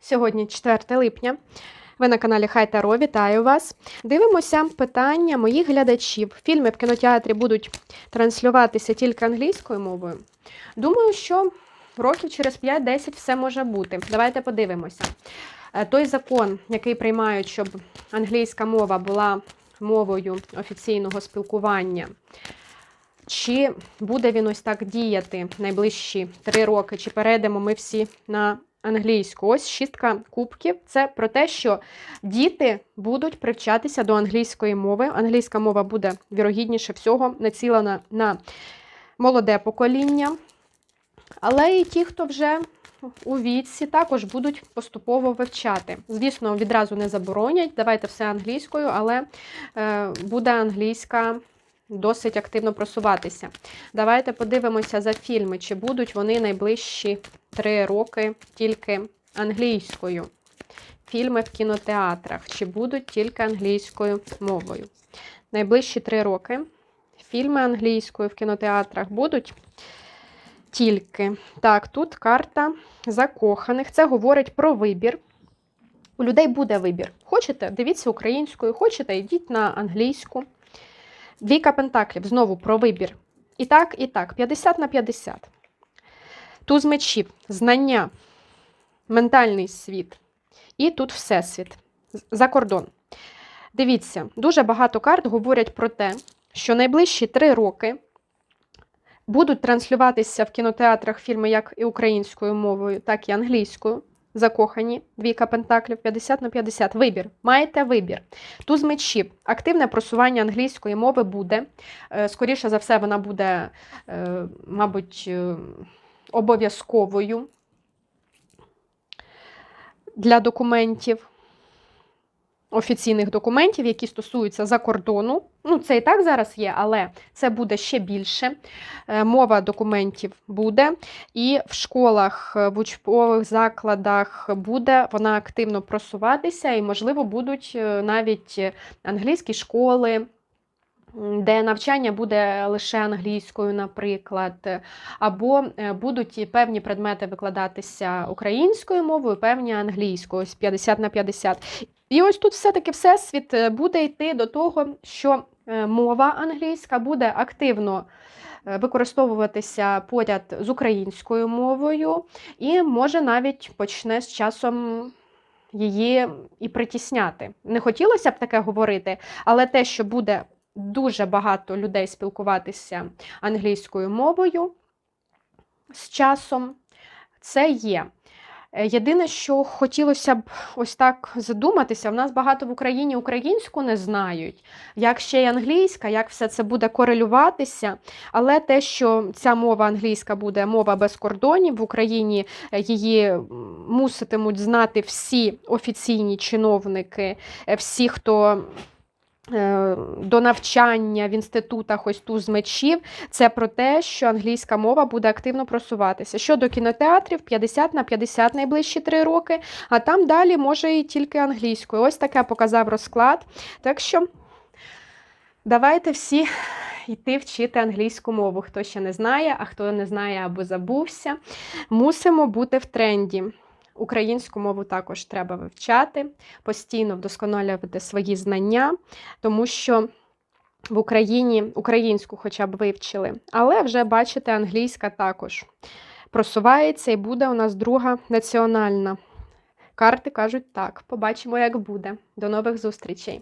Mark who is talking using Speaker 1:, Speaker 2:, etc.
Speaker 1: Сьогодні 4 липня. Ви на каналі Хай Таро, вітаю вас. Дивимося питання моїх глядачів. Фільми в кінотеатрі будуть транслюватися тільки англійською мовою. Думаю, що років через 5-10 все може бути. Давайте подивимося. Е, Той закон, який приймають, щоб англійська мова була мовою офіційного спілкування. Чи буде він ось так діяти найближчі три роки, чи перейдемо ми всі на англійську? Ось шістка кубків. Це про те, що діти будуть привчатися до англійської мови. Англійська мова буде вірогідніше всього націлена на молоде покоління. Але і ті, хто вже у віці, також будуть поступово вивчати. Звісно, відразу не заборонять. Давайте все англійською, але е, буде англійська досить активно просуватися. Давайте подивимося за фільми, чи будуть вони найближчі три роки тільки англійською. Фільми в кінотеатрах, чи будуть тільки англійською мовою. Найближчі три роки фільми англійською в кінотеатрах будуть тільки. Так, тут карта закоханих. Це говорить про вибір. У людей буде вибір. Хочете, дивіться українською, хочете, йдіть на англійську. Двійка пентаклів, знову про вибір. І так, і так, 50 на 50. Туз мечів, знання, ментальний світ. І тут всесвіт. За кордон. Дивіться, дуже багато карт говорять про те, що найближчі три роки будуть транслюватися в кінотеатрах фільми як і українською мовою, так і англійською. Закохані, двійка пентаклів, 50 на 50. Вибір. Маєте вибір. Туз мечів. Активне просування англійської мови буде. Е, Скоріше за все, вона буде, е, мабуть, е, обов'язковою для документів, офіційних документів, які стосуються за кордону. Ну, це і так зараз є, але це буде ще більше. Е, Мова документів буде. І в школах, е, в учбових закладах буде вона активно просуватися, і, можливо, будуть е, навіть англійські школи. Де навчання буде лише англійською, наприклад, або будуть певні предмети викладатися українською мовою, певні англійською, ось 50 на 50. І ось тут все-таки всесвіт е, буде йти до того, що е, мова англійська буде активно е, використовуватися поряд з українською мовою, і може навіть почне з часом її і притісняти. Не хотілося б таке говорити, але те, що буде дуже багато людей спілкуватися англійською мовою з часом, це є. Е, Єдине, що хотілося б ось так задуматися, в нас багато в Україні українську не знають, як ще й англійська, як все це буде корелюватися. Але те, що ця мова англійська буде мова без кордонів, в Україні е, її муситимуть знати всі офіційні чиновники, е, всі, хто. Е, До навчання в інститутах ось туз мечів, це про те, що англійська мова буде активно просуватися. Щодо кінотеатрів, 50 на 50 найближчі три роки, а там далі може і тільки англійською. Ось таке показав розклад. Так що давайте всі йти вчити англійську мову. Хто ще не знає, а хто не знає або забувся, мусимо бути в тренді. Українську мову також треба вивчати, постійно вдосконалювати свої знання, тому що в Україні українську хоча б вивчили. Але вже бачите, англійська також просувається і буде у нас друга національна. Карти кажуть так. Побачимо, як буде. До нових зустрічей!